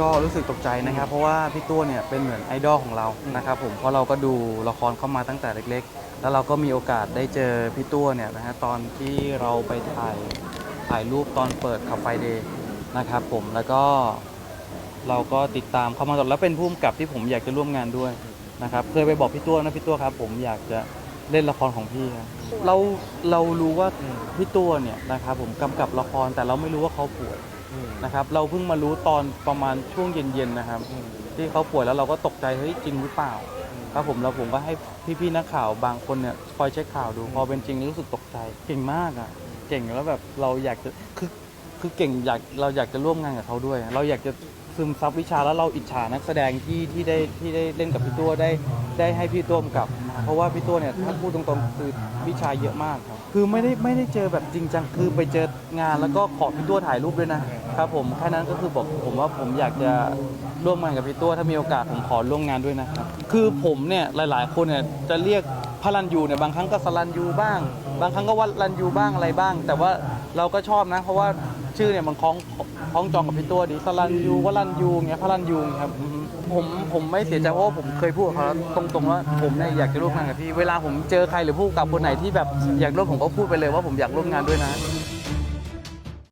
ก็รู้สึกตกใจนะครับ เพราะว่าพี่ตัวเนี่ยเป็นเหมือนไอดอลของเรานะครับผมเพราะเราก็ดูละครเข้ามาตั้งแต่เล็ก ๆ แล้วเราก็มีโอกาสได้เจอพี่ตัวเนี่ยนะฮะตอนที่เราไปถ่ายถ่ายรูปตอนเปิดขับไฟเดย์นะครับผมแล้วก็เราก็ติดตามเขามาตลอดแล้วเป็นผู้กำกับที่ผมอยากจะร่วมงานด้วยนะครับเคยไปบอกพี่ตัวนะพี่ตัวครับ ผมอยากจะเล่นละครของพี่ครับเราเรารู้ว่าพี่ตัวเนี่ยนะครับผมกำกับละครแต่เราไม่รู้ว่าเขาป่วย นะครับ เราเพิ่งมารู้ตอนประมาณช่วงเย็นๆนะครับ ที่เขาป่วยแล้วเราก็ตกใจเฮ้ยจริงหรือเปล่าครับผมแล้วผมก็ให้พี่ๆนักข่าวบางคนเนี่ยคอยเช็คข่าวดูพอเป็นจริงรู้สึกตกใจเก่งมากอะเก่งแล้วแบบเราอยากจะคือคือเก่งอยากเราอยากจะร่วมงานกับเขาด้วย เราอยากจะซึมซับวิชาแล้วเราอิจฉานักแสดงที่ที่ได้ที่ได้เล่นกับพี่ตัวได้ได้ให้พี่ตัวกำกับนะเพราะว่าพี่ตัวเนี่ยถ้าพูดตรงๆคือวิชาเยอะมากครับ คือไม่ได้ไม่ได้เจอแบบจริงจังคือไปเจองานแล้วก็ขอพี่ตัวถ่ายรูปด้วยนะ ครับผมแค่นั้นก็คือบอกผมว่าผมอยากจะร่วมงานกับพี่ตัวถ้ามีโอกาสผมขอร่วมงานด้วยนะครับคือผมเนี่ยหลาย ๆ คนเนี่ยจะเรียกพระรันยูเนี่ยบางครั้งก็สลันยูบ้าง บางครั้งก็วัดรันยูบ้างอะไรบ้าง แต่ว่าเราก็ชอบนะ เพราะว่าชื่อเนี่ยมันคล้องคล้องจองกับพี่ตัวดีสลันยูวัรันยูเงี้ยพระรันยูเงี้ยครับผมผมไม่เสียใจเพราะว่าผมเคยพูดกับเขาแล้วตรงๆว่าผมเนี่ยอยากจะร่วมงานกับพี่ เวลาผมเจอใครหรือผู้กำกับคนไหนที่แบบอยากร่วมผมก็พูดไปเลยว่าผมอยากร่วมงานด้วยนะ